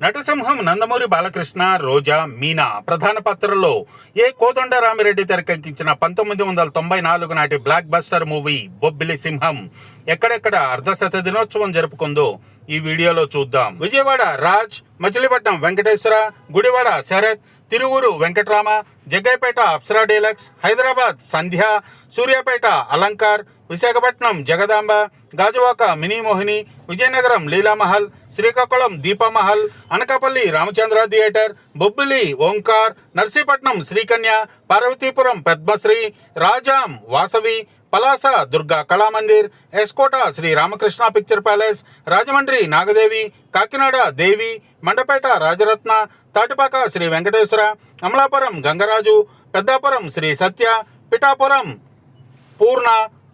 నటసింహం నందమూరి బాలకృష్ణ రోజా మీనా ప్రధాన పాత్రలో ఏ కోదండరామిరెడ్డి తెరకెక్కించిన పంతొమ్మిది వందల తొంభై నాలుగు నాటి బ్లాక్ బస్టర్ మూవీ బొబ్బిలి సింహం ఎక్కడెక్కడ అర్ధశత దినోత్సవం జరుపుకుందో ఈ వీడియోలో చూద్దాం. Vijayawada Raj Machilipatnam Venkateswara Gudivada Sarath Tiruvuru Venkatrama Jaggaiahpeta Apsara deluxe Hyderabad Sandhya Suryapet Alankar Visakhapatnam Jagadamba Gajuwaka mini Mohini Vizianagaram Leelamahal Srikakulam Deepamahal Anakapalli Ramachandra theatre Bobbili Omkar Narsipatnam Srikanya Parvathipuram Padmasri Rajam Vasavi Palasa Durga Kalamandir Eskota Sri Ramakrishna picture palace Rajahmundry Nagadevi Kakinada Devi Mandapeta Rajaratna Tatipaka Sri Venkateswara Amalapuram Gangaraju Peddapuram Sri Satya Pithapuram Purna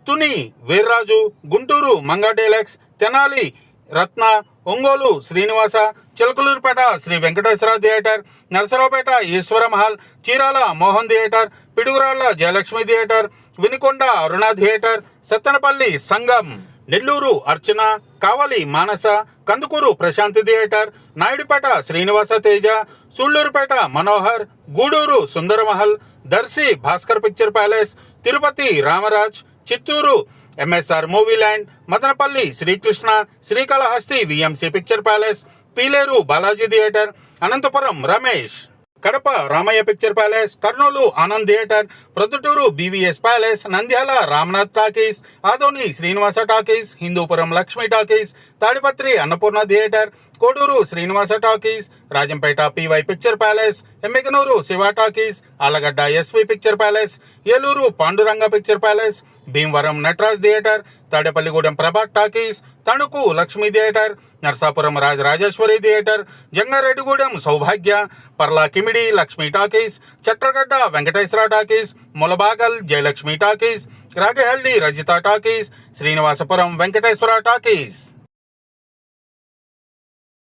Tuni Veerraju Guntur Manga deluxe Tenali Ratna Ongole Srinivasa Chilakaluripet Sri Venkateswara theatre Narasaraopet Eswara Mahal Chirala Mohan theatre Piduguralla Jayalakshmi theatre Vinukonda Aruna theatre Sattenapalli Sangam Nellore Archana Kavali Manasa Kandukur Prasanthi theatre Naidupeta Srinivasa Teja Sullurpeta Manohar Gudur Sundaramahal Darsi Bhaskar picture palace Tirupati Ramaraj Chittoor MSR movie land Madanapalle Srikrishna Srikalahasti VMC picture palace Pileru Balaji theatre Anantapur Ramesh Kadapa Ramaiah picture palace Kurnool Anand theatre Proddatur BVS palace Nandyal Ramnath talkies Adoni Srinivasa talkies Hindupur Lakshmi talkies Tadipatri Annapurna theatre Koduru Srinivasa talkies Rajampet PY picture palace Yemmiganur Siva talkies Allagadda SV picture palace Eluru Panduranga picture palace Bhimavaram Nataraj theatre Tadepalligudem Prabhat talkies Tanuku Lakshmi theatre Narsapur Rajarajeswari theatre Jangareddygudem Sowbhagya Parla Kimidi Lakshmi talkies Chatragadda Venkateswara talkies Mulbagal Jayalakshmi talkies Ragahalli Rajitha talkies Srinivasapur Venkateswara talkies.